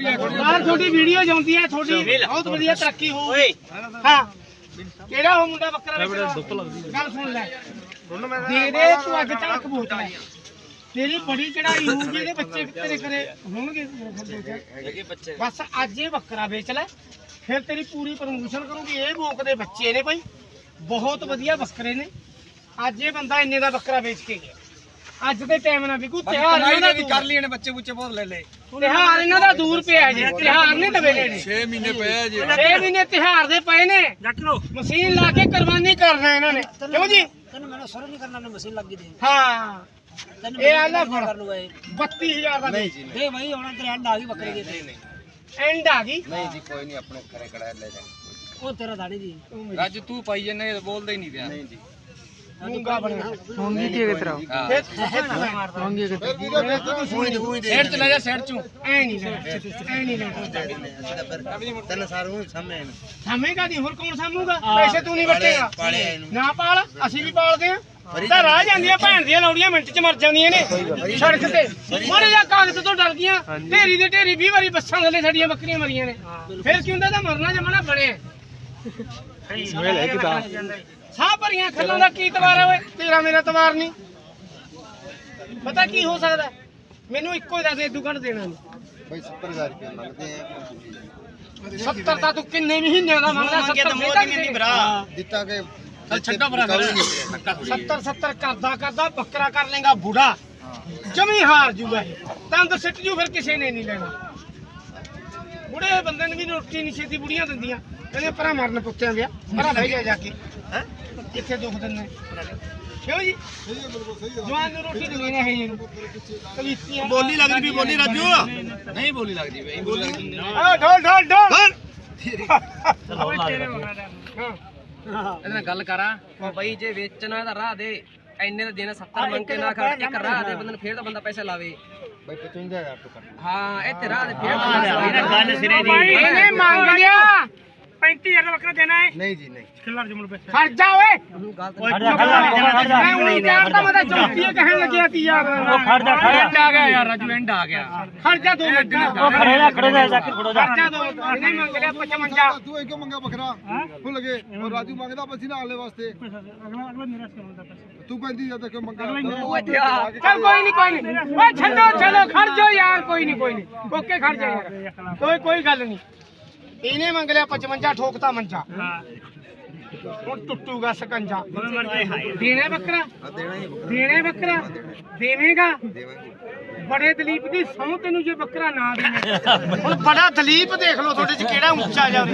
ਯਾਰ ਤੁਹਾਡੀ ਵੀਡੀਓ ਜਾਂਦੀ ਹੈ ਤੁਹਾਡੀ ਬਹੁਤ ਵਧੀਆ ਤਰੱਕੀ ਹੋਊ ਹਾਂ। ਕਿਹੜਾ ਉਹ ਮੁੰਡਾ ਬੱਕਰਾ ਵੇਚਦਾ? ਗੱਲ ਸੁਣ ਲੈ। ਦੇ ਦੇ ਤੂੰ ਅੱਜ ਝਲਕ ਬੋਚ ਲੈ ਤੇਰੀ ਬੜੀ ਚੜਾਈ ਹੋਊਗੀ ਇਹਦੇ ਬੱਚੇ ਤੇਰੇ ਕਰੇ? ਹੋਣਗੇ ਬਸ ਅੱਜ ਇਹ ਬੱਕਰਾ ਵੇਚ ਲੈ। ਫਿਰ ਤੇਰੀ ਪੂਰੀ ਪ੍ਰਮੋਸ਼ਨ ਕਰੂੰਗੀ। ਇਹ ਬੋਕ ਦੇ ਬੱਚੇ ਨੇ ਭਾਈ ਬਹੁਤ ਵਧੀਆ ਬੱਕਰੇ ਨੇ। ਅੱਜ ਇਹ ਬੰਦਾ ਇੰਨੇ ਦਾ ਬੱਕਰਾ ਵੇਚ ਕੇ ਗਿਆ। ਅੱਜ ਦੇ ਟਾਈਮ ਨਾਲ ਵੀ ਕੋਈ ਤਿਹਾਰ ਇਹਨਾਂ ਦਾ ਕਰ ਲਈ ਨੇ ਬੱਚੇ ਬੁੱਚੇ ਬਹੁਤ ਲੈ ਲੈ ਤਿਹਾਰ ਇਹਨਾਂ ਦਾ ਦੂਰ ਪਿਆ ਜੀ ਤਿਹਾਰ ਨਹੀਂ ਦਵੇ ਲੈਣੇ 6 ਮਹੀਨੇ ਪਏ ਆ ਜੀ। 6 ਮਹੀਨੇ ਤਿਹਾਰ ਦੇ ਪਏ ਨੇ। ਮਸ਼ੀਨ ਲਾ ਕੇ ਕੁਰਬਾਨੀ ਕਰਨਾ ਇਹਨਾਂ ਨੇ। ਕਿਉਂ ਜੀ? ਤੈਨੂੰ ਮੈਨੂੰ ਸਰ ਨਹੀਂ ਕਰਨਾ ਮਸ਼ੀਨ ਲੱਗੀ ਦੇ। ਹਾਂ। ਇਹ ਆਲਾ ਫੜ। ਕਰ ਲੂਗਾ ਇਹ। 32000 ਦਾ ਨਹੀਂ ਦੇ। ਭਾਈ ਹੁਣ ਤੇਰੇ ਐਂਡ ਆ ਗਈ ਬੱਕਰੇ ਦੀ। ਐਂਡ ਆ ਗਈ? ਨਹੀਂ ਜੀ ਕੋਈ ਨਹੀਂ ਆਪਣੇ ਘਰੇ ਕੜਾ ਲੈ ਜਾ ਉਹ ਤੇਰਾ ਦਾੜੀ ਦੀ ਰਾਜੂ ਤੂੰ ਪਾਈ ਜੰਨੇ ਬੋਲਦਾ ਹੀ ਨਹੀਂ ਪਿਆ। ਨਹੀਂ ਜੀ। ਮੂੰਗਾ ਬਣਿਆ ਮੰਗੀ ਕੀ ਕਿਤਰਾ ਫਿਰ ਮੰਗੀ ਸਾਈਡ ਚ ਲੈ ਜਾ ਸਾਈਡ ਚੋਂ। ਐ ਨਹੀਂ ਲੈਣਾ ਐ ਨਹੀਂ ਲੈਣਾ ਤੈਨੂੰ ਸਾਰੂ ਸਾਹਮਣੇ ਸਾਹਮਣੇਗਾ ਨਹੀਂ ਹੋਰ ਕੌਣ ਸਾਹਮੂਗਾ ਪੈਸੇ ਤੂੰ ਨਹੀਂ ਵਟੇਗਾ। ਨਾ ਪਾਲ ਅਸੀਂ ਵੀ ਪਾਲਦੇ ਆ ਤਾਂ ਰਾਹ ਜਾਂਦੀਆਂ ਭੈਣ ਦੀਆਂ ਲੌੜੀਆਂ ਮਿੰਟ ਚ ਮਰ ਜਾਂਦੀਆਂ ਨੇ। ਸੜਕ ਤੇ। ਮਾਰੇ ਜਾ ਕਾਗਜ਼ ਤੋਂ ਡਰ ਗਈਆਂ। ਢੇਰੀ ਦੇ ਢੇਰੀ 20 ਵਾਰੀ ਬੱਸਾਂ ਥੱਲੇ ਸਾਡੀਆਂ ਬੱਕਰੀਆਂ ਮਰੀਆਂ ਨੇ। ਫਿਰ ਕੀ ਹੁੰਦਾ? ਤਾਂ ਮਰਨਾ ਜਮਣਾ ਬਣੇ ਸਾਹ ਭਰੀਆਂ ਖੱਲਾਂ ਦਾ ਕੀ ਤਵਾਰ ਹੈ ਓਏ? ਤੇਰਾ ਮੇਰਾ ਤਵਾਰ ਨਹੀਂ। ਪਤਾ ਕੀ ਹੋ ਸਕਦਾ? ਮੈਨੂੰ ਇੱਕੋ ਹੀ ਦੱਸ ਦੇ ਦੁਕਾਨ ਦੇਣਾ ਨਹੀਂ। ਬਈ 70000 ਰੁਪਏ ਮੰਗਦੇ ਆ 70 ਤਾਂ ਤੂੰ ਕਿੰਨੇ ਮਹੀਨਿਆਂ ਦਾ ਮੰਗਦਾ? 70 ਮਹਿੰਗਾ ਨਹੀਂ ਭਰਾ। ਦਿੱਤਾ ਕਿ ਚੱਲ ਛੱਡੋ ਭਰਾ ਫਿਰ। 70 70 ਕਰਦਾ ਕਰਦਾ ਬੱਕਰਾ ਕਰ ਲੇਗਾ ਬੁੜਾ। ਜਮੀ ਹਾਰ ਜੂਗਾ ਇਹ ਦੰਦ ਸਿੱਟ ਜੂ ਫਿਰ ਕਿਸੇ ਨੇ ਨਹੀਂ ਲੈਣਾ। ਬੁੜੇ ਬੰਦੇ ਨੂੰ ਵੀ ਰੋਟੀ ਨਹੀਂ ਛੇਤੀ ਬੁੜੀਆਂ ਦਿੰਦੀਆਂ। ਕਹਿੰਦੇ ਪਰਾਂ ਮਰਨ ਪੁੱਤਿਆਂ ਦੇ ਪਰਾਂ ਬਹਿ ਜਾ ਜਾ ਕੇ। ਹੈ? ਕਿੱਥੇ ਦੁੱਖ ਦਿੰਦੇ? ਕਿਉਂ ਜੀ? ਜਵਾਨ ਨੂੰ ਰੋਟੀ ਦਿੰਦੇ ਨੇ ਇਹ ਨੂੰ ਕਲੀਤੀਆਂ ਬੋਲੀ ਲੱਗਦੀ ਵੀ ਬੋਲੀ ਰਾਜੂ? ਨਹੀਂ ਬੋਲੀ ਲੱਗਦੀ ਬਈ ਬੋਲੀ ਆ ਢੋਲ ਢੋਲ ਢੋਲ। ਚਲੋ ਇਹਦੇ ਨਾਲ ਗੱਲ ਕਰਾਂ। ਉਹ ਬਈ ਜੇ ਵੇਚਣਾ ਤਾਂ ਰਾਹ ਦੇ। ਐਨੇ ਦਾ ਦੇਣਾ 70 ਮੰਗ ਕੇ ਨਾ ਕਰ ਇੱਕ ਰਾਹ ਦੇ ਬੰਦੇ ਨੂੰ ਫੇਰ ਤਾਂ ਬੰਦਾ ਪੈਸੇ ਲਾਵੇ। ਬਈ 55000 ਤੋਂ ਕਰ ਹਾਂ ਇੱਥੇ ਰਾਹ ਦੇ ਫੇਰ ਤਾਂ ਬੰਦਾ ਲਾਵੇ। ਇਹਨੇ ਮੰਗ 35000 ਦਾ ਬੱਕਰਾ ਦੇਣਾ ਹੈ। ਨਹੀਂ ਜੀ ਨਹੀਂ। ਖੜ ਜਾ ਓਏ। ਮੈਂ ਉਹੀ ਜਾਣਦਾ ਮੈਂ ਤਾਂ ਚੌਕੀ ਕਹਿਣ ਲੱਗਿਆ ਤੀ ਯਾਰ। ਉਹ ਖੜ ਜਾ ਐਂਡ ਆ ਗਿਆ ਯਾਰ ਰਾਜੂ ਐਂਡ ਆ ਗਿਆ। ਖੜ ਜਾ ਦੋ ਮਿੰਟ। ਉਹ ਖੜੇ ਜਾ ਖੜੇ ਜਾ ਜਾ ਕੇ ਖੜੋ ਜਾ। ਖੜ ਜਾ ਦੋ ਇਹਨੇ ਮੰਗ ਲਿਆ 55 ਤੂੰ ਇਹ ਕਿਉਂ ਮੰਗਾ ਬੱਕਰਾ ਤੂੰ ਲਗੇ ਔਰ ਰਾਜੂ ਮੰਗਦਾ ਬਸੀ ਨਾਲ ਲੈ ਵਾਸਤੇ। ਤੂੰ ਕਹਿੰਦੀ ਜਦ ਕਿ ਮੰਗਾ ਚੱਲ ਕੋਈ ਨਹੀਂ ਕੋਈ ਨਹੀਂ ਓਏ ਛੱਡੋ ਚਲੋ ਖੜ ਜਾ ਯਾਰ ਕੋਈ ਨਹੀਂ ਕੋਈ ਨਹੀਂ ਓਕੇ ਖੜ ਜਾ ਯਾਰ। ਕੋਈ ਕੋਈ ਗੱਲ ਨਹੀਂ ਇਹਨੇ ਮੰਗ ਲਿਆ 55 ਠੋਕਤਾ ਮੰਜਾ। ਹੁਣ ਟੁੱਟੂਗਾ ਸਕੰਜਾ। ਦੇਣਾ ਬੱਕਰਾ? ਦੇਣਾ ਬੱਕਰਾ। ਦੇਵੇਂਗਾ? ਬੜੇ ਦਲੀਪ ਦੀ ਸਹੁੰ ਤੈਨੂੰ ਜੇ ਬੱਕਰਾ ਨਾ ਦੇਵੇ ਹੁਣ ਬੜਾ ਦਲੀਪ ਦੇਖ ਲਓ ਤੁਹਾਡੇ ਚ ਕਿਹੜਾ ਉੱਚਾ ਜਾ ਉਹ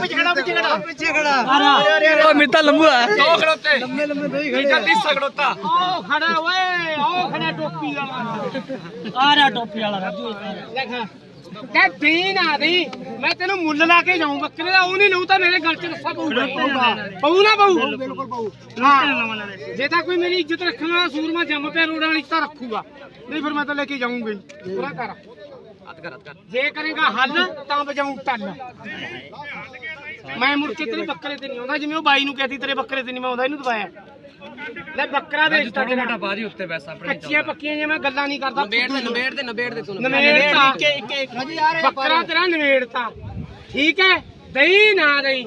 ਵਿੱਚ ਕਿਹੜਾ ਪਿੱਛੇ ਕਿਹੜਾ ਪਿੱਛੇ ਕਿਹੜਾ ਓ ਮਿੱਤਾ ਲੰਬੂ ਆ। ਦੋ ਖੜੋਤੇ ਲੰਮੇ ਲੰਮੇ ਦਹੀਂ ਖੜੀ ਚੱਲ 30 ਖੜੋਤਾ ਉਹ ਖੜਾ ਓਏ ਉਹ ਖੜਾ ਟੋਪੀ ਵਾਲਾ। ਆ ਰਿਹਾ ਟੋਪੀ ਵਾਲਾ ਰਾਜੂ ਦੇਖ ਤੇ ਦੀ ਨਾ ਦੀ ਮੈਂ ਤੈਨੂੰ ਮੁੱਲ ਲਾ ਕੇ ਜਾਉਂ ਬੱਕਰੇ ਦਾ ਉਹ ਨਹੀਂ ਲਊ ਤਾਂ ਮੇਰੇ ਗਲ ਚ ਰੱਸਾ ਪਊਗਾ ਪਊ ਨਾ ਪਊ ਬਿਲਕੁਲ ਪਊ। ਹਾਂ ਜੇ ਤਾਂ ਕੋਈ ਮੇਰੀ ਇੱਜ਼ਤ ਰੱਖਣ ਵਾਲਾ ਸੂਰਮਾ ਜੰਮ ਪਿਆ ਰੋੜਾਂ ਵਾਲੀ ਤਾਂ ਰੱਖੂਗਾ। ਨਹੀਂ ਫਿਰ ਮੈਂ ਤਾਂ ਲੈ ਕੇ ਜਾਊਂਗਾ ਹੀ। ਪੂਰਾ ਕਰ। ਜੇ ਕਰੇਗਾ ਹੱਲ ਤਾਂ ਵਜਾਉਂ ਟੱਲ ਮੈਂ ਮੁੜ ਕੇ ਤੇਰੇ ਬੱਕਰੇ ਤੇ ਨਹੀਂ ਆਉਂਦਾ ਜਿਵੇਂ ਉਹ ਬਾਈ ਨੂੰ ਕਹਤੀ ਤੇਰੇ ਬੱਕਰੇ ਤੇ ਨਹੀਂ ਮੈਂ ਆਉਂਦਾ ਇਹਨੂੰ ਦਵਾਇਆ ਲੈ ਬੱਕਰਾ ਵੇਚਤਾ ਥੋੜਾ ਤੇਰਾ। ਮੋਟਾ ਬਾਜੀ ਉੱਤੇ ਪੈਸਾ ਆਪਣੇ ਕੱਚੀਆਂ ਪੱਕੀਆਂ ਜੇ ਮੈਂ ਗੱਲਾਂ ਨਹੀਂ ਕਰਦਾ। ਨਵੇੜ ਦੇ ਨਵੇੜ ਦੇ ਨਵੇੜ ਦੇ ਤੂੰ। ਨਵੇੜਤਾ ਬੱਕਰਾ ਤੇਰਾ ਨਵੇੜਤਾ ਠੀਕ ਹੈ? ਦਈ ਨਾ ਦਈ।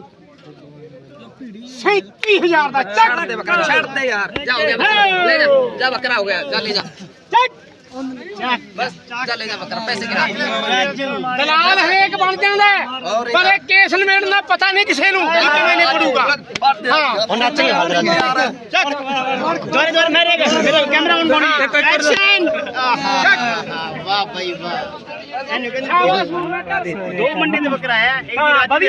37000 ਦਾ ਛੱਡ ਦੇ ਚੱਕ। ਬੱਕਰਾ ਛੱਡ ਦੇ ਯਾਰ। ਜਾ ਹੋ ਗਿਆ ਲੈ ਜਾ ਜਾ ਬੱਕਰਾ ਹੋ ਗਿਆ। ਜਾ ਲੈ ਜਾ। ਚੱਕ। ਬਸ ਜਾ ਲੈ ਜਾ ਬੱਕਰਾ ਪੈਸੇ ਗਿਰਾ ਦਲਾਲ ਹਰੇਕ ਬਣ ਜਾਂਦਾ ਹੈ। ਪਰ ਇਹ ਕੇਸ ਨਿਬੇੜਨ ਦਾ ਪਤਾ ਨਹੀਂ ਕਿਸੇ ਨੂੰ ਕਿ ਕਿਵੇਂ ਨਹੀਂ ਪੜੂਗਾ ਹਾਂ। ਹੁਣ ਨੱਚ ਗਿਆ ਚੱਕ। ਜੋਰ ਜੋਰ ਮੇਰੇ ਮੇਰੇ ਕੈਮਰਾ ਔਨ ਬੋਡੀ ਐਕਸ਼ਨ ਵਾਹ ਬਈ ਵਾਹ। ਦੋ ਮੰਡੀ ਦੇ ਬੱਕਰਾ ਆਇਆ ਇੱਕ